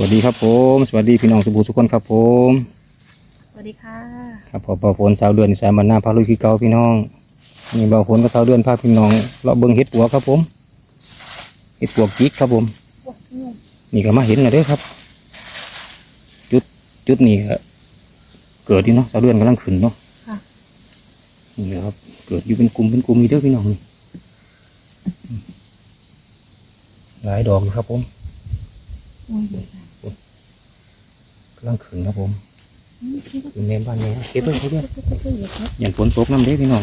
วัสดีครับผม สวัสดีพี่น้องสุภูสุคนครับผม สวัสดีค่ะ ครับพอเบาฝนสาวเดือนสายมันหน้าพาลุยคือเก่าพี่น้องนี่เบาฝนก็สาวเดือนพาพี่น้องเลาะเบิ้งเห็ดปัวครับผมเห็ดปวกจิกครับผม นี่ก็มาเห็นแล้วเด้อครับ จุดจุดนี้ก็เกิดอยู่เนาะสาวเดือนกำลังขึ้นเนาะค่ะนี่ครับ เกิดอยู่เป็นกลุ่มเป็นกลุ่มนี่เด้อพี่น้องนี่หลายดอกอยู่ครับผมโอ้ยเดี๋ยวนะกำลังขึ้นครับผมอืมคิดว่าขึ้นแม่บ้านแม่เก็บไว้เขาเดือนจะจะจะเหยียบครับอย่างฝนตกน้ำเด้พี่น้อง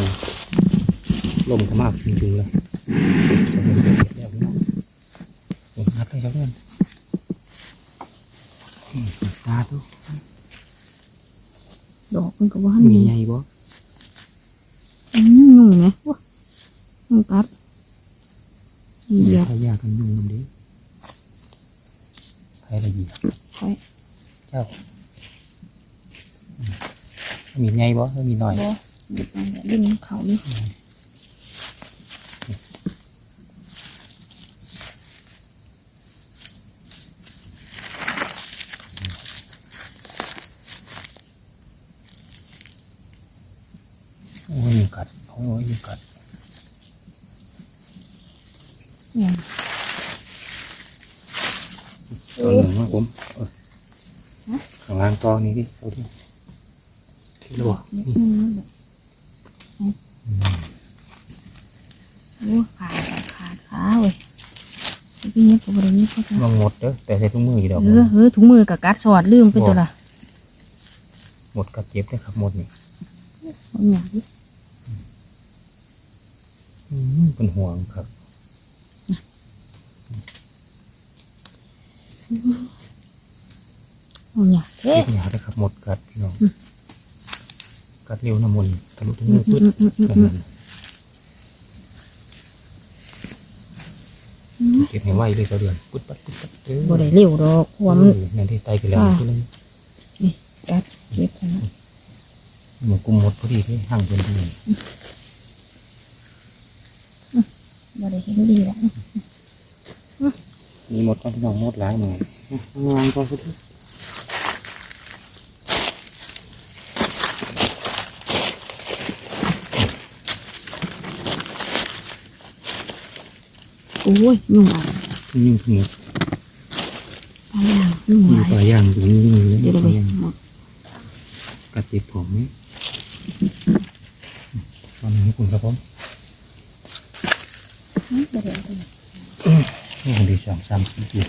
ลมก็มากจริงๆเลยจะเห็นเด็กๆแล้วพี่น้องโอ้ยนัดเลยครับเพื่อนอืมตาตุ๊ดอกมันก็ว่ามีมีใหญ่บ่อืมยุ่งไงว้ายุ่งกัดเหยียบใครยากกันยุ่งน้ำเด้ใครละเหยียบ ใช่ เจ้าอืมมีใหญ่บ่มีน้อยบ่หยิบมาเนี่ยดึงเขานี่โอ้ยยุงกัดโอ้ยยุงกัดเนี่ยตัวหนึ่งนะผมเออ ข้างล่างตอนี้ดิเอาดิที่รู้บ่นิดนี่นึงนั่นแหละโอ้ขาดอะขาดขาเว้ยพี่เนี้ยผมบริเนี้ยเขาจะลองหมดเด้อแต่ใส่ถุงมืออยู่ดอกเออเฮ้ยถุงมือกับกัดสอดลืมไปตัวละหมดกัดเจ็บเลยครับหมดนี่เอาอย่างนี้อืมเป็นห่วงครับ เอาอย่างเอ๊ะเจ็บหยาเลยครับหมดกัดพี่น้องกัดเร็วน้ำมันทะลุถึงมืออืปึ๊ดมอืมอืมแบบอืมนั้นเก็บให้ไวเลยก็เดือนปึ๊ดปัดปึ๊ดปัดเด้อบ่ได้เร็วดอกเพราะว่ามันเออนั่นที่ไตไปแล้วอ่าก็เลยกัดเจ็บนะหมูกุมหมดพอดีที่ห่างเป็นดีบ่ได้เห็นดีแล้วมีหมดก็พี่น้องหมดหลายหน่อยงานก็สุด โอ้ยยุ่งอะไรยิ่งขึ้นหมดปลาอย่างยุ่งมีอะไรปลาย่างอยู่นี่นี่เลยเดี๋ยวเราปไปลาย่างหมดกัดเจ็บผมนี่ตอนนี้คุณครับผมอืมบ่ได้เอาไปนี่คนที่สองสามสี่สี่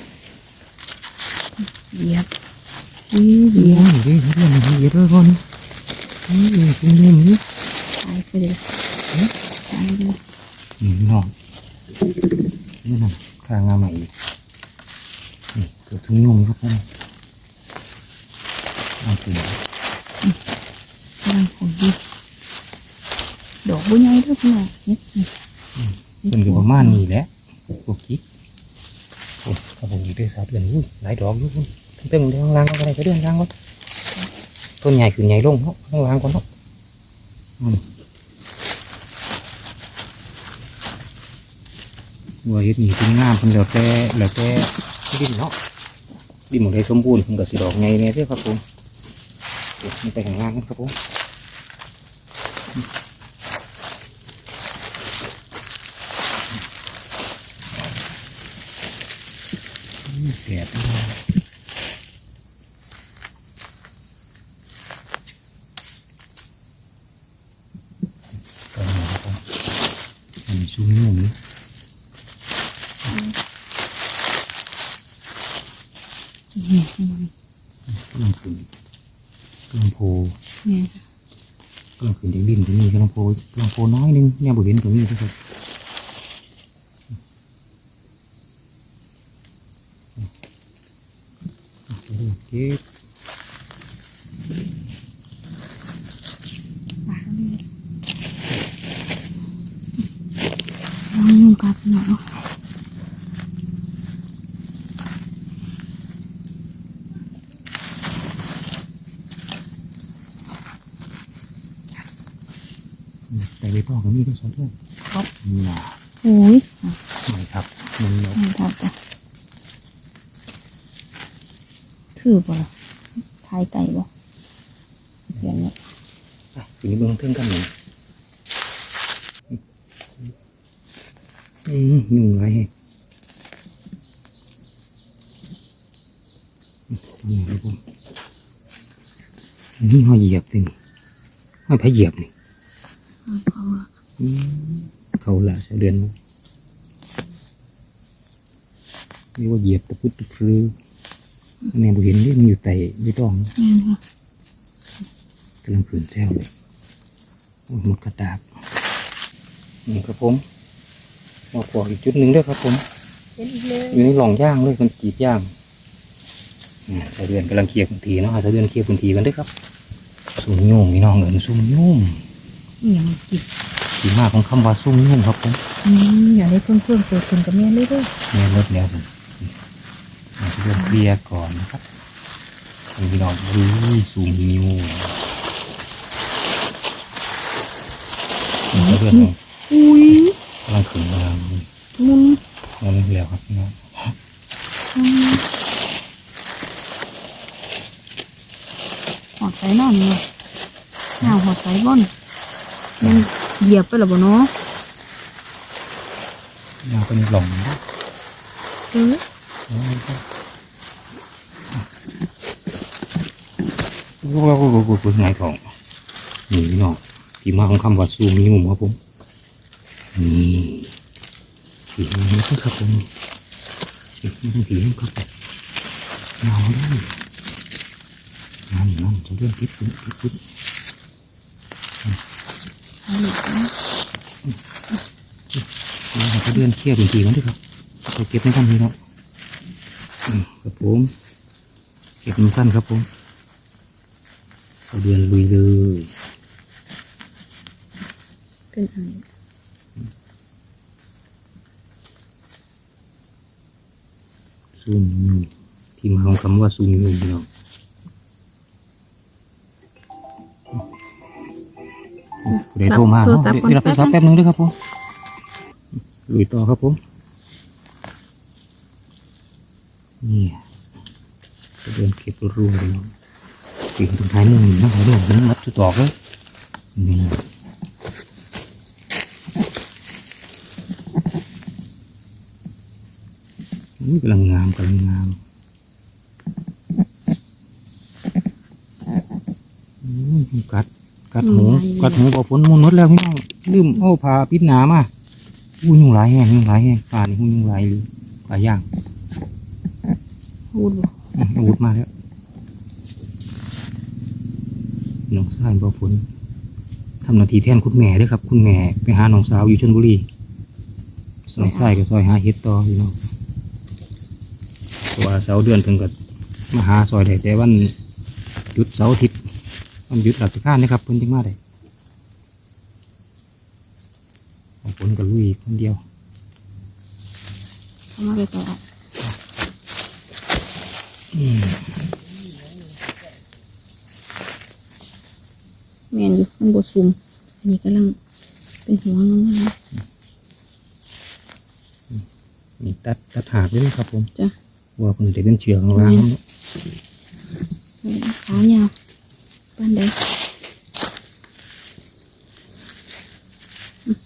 เหยียบอือเหเดี๋ยียยวบเดี๋ยวเดี๋ยวเดี๋ยวเดี๋ยวก่อนนี่ตรงนี้นี่ตายไปเลยตายเลยนี่น้อง นี่นะข้างงาใหม่อีกนี่เกือบถึงยุ่งครับผมเอาถึงกำลังผมดีดอกบุญใหญ่ด้อพี่น้องเนี่เป็นกับประมาณนี้แหละพวกกิ๊กโอ้ถ้าผมอีกได้สามเดือนอุ้ยหลายดอกอยู่คุณเต็มเดี๋ยวข้างล่างก็ได้ไปเดือนล่างก่อนต้นใหญ่ขึ้นใหญ่ลงเนาะข้างล่างก่อนเนาะอืม ว่าเฮ็ดนี่เป็นงามเพิ่นแล้วแต่แล้วแต่ดินเนาะดินหมดเลยสมบูรณ์เพิ่นก็สิดอกใหญ่แน่เด้อครับผมเดี๋ยวมันไปข้างล่างกันครับผมอืมแดดมากก็มาครับผมอันนี้ชุ่มนุ่มนี่ กำลังขึ้นกำลังโพกำลังขึ้นถึงดินตรงนี้กำลังโพกำลังโพน้อยนึงเนี่ยบริเวณตรงนี้ทุกคนเก็บ ปลานี่เอายุ่งกัดหน่อยเนาะ แต่ใบตองก็มีทั้งสองต้นครับนี่นะโอ้ยอะไม่ครับมันเนาะไม่ทับจ้ะคือป่ะล่ะทายไก่บ่เสียงเนี่ยอะทีนี้เบิ่งเทิงกันหน่อยอืมยุ่งไรนี่ครับผมนี่ห้อยเหยียบตินี่ห้อยไผเหยียบนี่ เอาละอืมเขาละเสาเดือนมั้งนี่ว่าเหยียบตะพุดตะพรือแม่บุเห็นนี่มันอยู่ไต่ไม่ต้องแม่นค่ะกำลังขืนแซวเลยโอ้ยหมดกระดาบนี่ครับผมมาปอกอีกจุดหนึ่งด้วยครับผมเป็นอีกเลยอยู่ในหล่องย่างเลยคนกรีดย่างอ่าเสาเดือนกำลังเคลียร์พื้นที่เนาะเสาเดือนเคลียร์พื้นที่กันด้วยครับซุ่มโยุ่งพี่น้องเอินซุ่มโยุ่ง อหย่างกินที่มาของคำว่าซุ่มโยุ่งครับผมอืมอย่าได้เพิ่มเพิ่มเกิดขึ้นกับแม่เลยเด้วยแม่ลดแล้วผมเราจะเริ่มเคลียร์ก่อนนะครับนี่พี่น้องอุ้ยซูมนิ้วนี่เสาเดือนอุ้ยกำลังขืนกำลังมุนนั่นแล้วครับพี่น้องอืมหอดใส่นอนเนาะหนาวหอดใส่บ่อนยัง เหยียบไปหรอบ่เนาะยาวเป็นหล่องนะเออโอ้โหโอ้โหโอ้โหโอ้โหไงของนี่พี่น้องที่มาของคำว่าซูมนิ้วครับผมนี่ผีมันครับผมผีมันผีมันครับเงาด้วยนั่นนั่นจะเรื่องพิษพิษพิษพิษ เราจะเดือนเคลียร์พื้นทีมันด้วยครับไปเก็บในท่านพี่น้องอืมครับผมเก็บในท่านครับผมเอาเดือนลุยเลยเป็นอันซูมนิ้วที่มาของคำว่าซูมนิ้วพี่น้อง ดี๋ยวโทรมาเนาะเดี๋ยวรับโทรศัพท์แป๊บนึงด้วยครับผมลุยต่อครับผมนี่จะเดินเก็บรูเลยเนาะปีนตรงท้ายมือนี่นะหัวโดนมันมัดจุดตอกเลยนี่นี่กำลังงามกำลังงามอืมกัด กัดหูกัดหูบอฝนมุนหมดแล้วพี่น้องลืมเอาผ้าปิดหนามาอู้ยุงหลายแห้งยุงหลายแห้งป่านี่หูยุงหลายเลยป่าย่างพูดบ่อืมอาวุธมาแล้วน้องชายบอฝนทำหนาทีแทนคุณแม่เด้วยครับ คุณแม่ไปหาน้องสาวอยู่ชนบุรีซอยชายกับซอยหาเฮ็ดต่อพี่น้องเพราะว่าเสาร์เดือนเพิ่งก็มาหาซอยได้แต่วันหยุดเสาร์อาทิตย์ วันหยุดราชการนะครับเพิ่นจึงมาได้ของฝนกับลุยคนเดียวเอามาเลยต่ออืมแม่นอยู่มันบ่ซุ่มอันนี้กำลังเป็นหัวงงๆนะนี่ตัดตัดหาดด้วยนะครับผมจ้ะว่าเพิ่นจะเป็นเชือกข้างล่างเนาะขายาว ปานใดอืม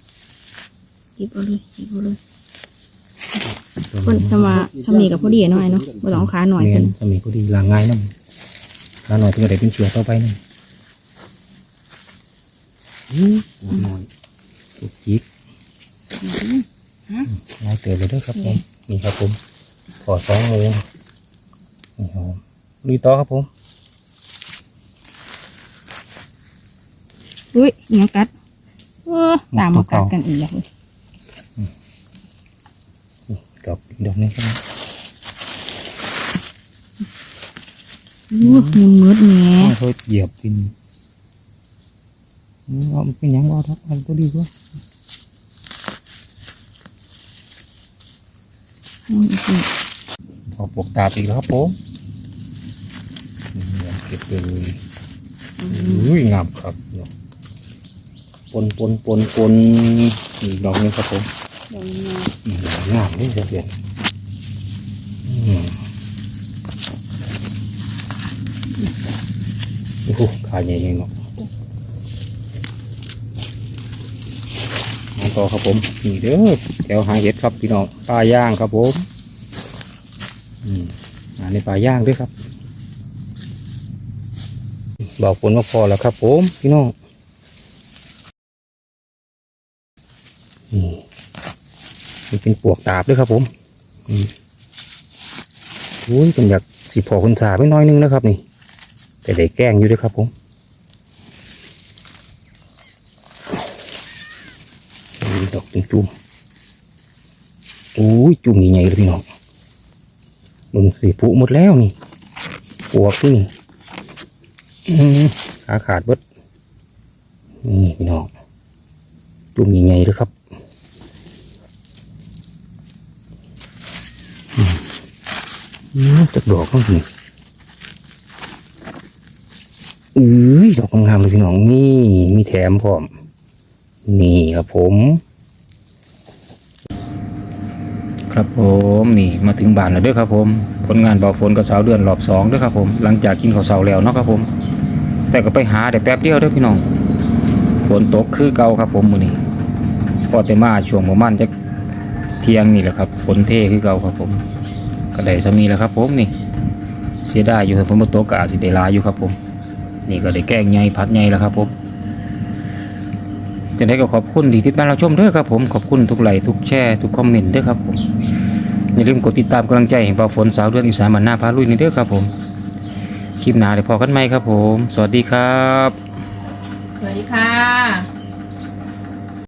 หยิบเอาเลยหยิบเอาเลยคนสมาสมีกับพอดีหน่อยเนาะบ่ต้องเอาขาหน่อยแม่เป็นนสมัยก็ดีลางง่ายนั่นขาหน่อยเพิ่นก็ได้เป็นเชือกต่อไปนั่นอือหน่อยตุกจิกลายเติบเลยเด้วยครับผมนี่ครับผมขอสองโมงนี่ครับผมลุยต่อครับผม อุ้ยเนียกัดเออตามมากัดกันอีกแล้วเว้ยดอกดอกนี้ครับอู้มุนมืดแหน่เขาเหยียบกินอืมเอามันเป็นหยังเอาทักเอาตัวดีกว่ามุนอีกทีเอาปลวกตาบอีกแล้วครับผมนี่เก็บไปเลยอุ้ยงามครับเนาะ ปนปนปนปนดอกนึงครับผมดอกงามนี่จะเปลี่ยนอืมโอ้โหขาใหญ่ยังเนาะมาต่อครับผมนี่เด้อแถวหาเห็ดครับพี่น้องปลาย่างครับผมอันนี้ปลาย่างด้วยครับ บอกฝนมาพอแล้วครับผมพี่น้อง นี่นี่เป็นปวกตาบด้วยครับผมอุ้ยเป็นอยากสิพอคนสาไปหน้อยนึงนะครับ นี่ แต่ได้แกล้งอยู่ด้วยครับผมดอกจุ่มอุ้ยจุ่มใหญ่ๆเลยพี่น้องมึงสีผุหมดแล้วนี่ปวกที่นี่ขาขาดเบิดนี่พี่น้องจุ่มใหญ่ๆเลยครับอืม จักดอกต้องสิเอ้ยดอกงามเลยพี่น้องนี่มีแถมพร้อม นี่ครับผม ครับผมนี่มาถึงบ้านแล้วด้วยครับผม ผลงานเบาฝนกับสาวเดือนรอบสองด้วยครับผม หลังจากกินข้าวเสาแล้วเนาะครับผม แต่ก็ไปหาได้แป๊บเดียวเด้อพี่น้องฝนตกคือเก่าครับผมมือนี้พอแต่มาช่วงประมาณจะเที่ยงนี่แหละครับ ฝนเทคือเก่าครับผม ก็ได้สามีแล้วครับผมนี่เสียดายอยู่ถ้าฝนบ่ตกก็อาจสิได้ลายอยู่ครับผม นี่ก็ได้แก้งไงพัดไงแล้วครับผมจะได้ก็ขอบคุณที่ติดตามเราชมด้วยครับผมขอบคุณทุกไลค์ทุกแชร์ทุกคอมเมนต์ด้วยครับผมอย่าลืมกดติดตามกำลังใจให้เบาฝนสาวเดือนอีสานมันหน้าพาลุยนี่ด้อครับผมคลิปหน้าเดี๋ยวพอกันไหมครับผม สวัสดีครับ สวัสดีค่ะ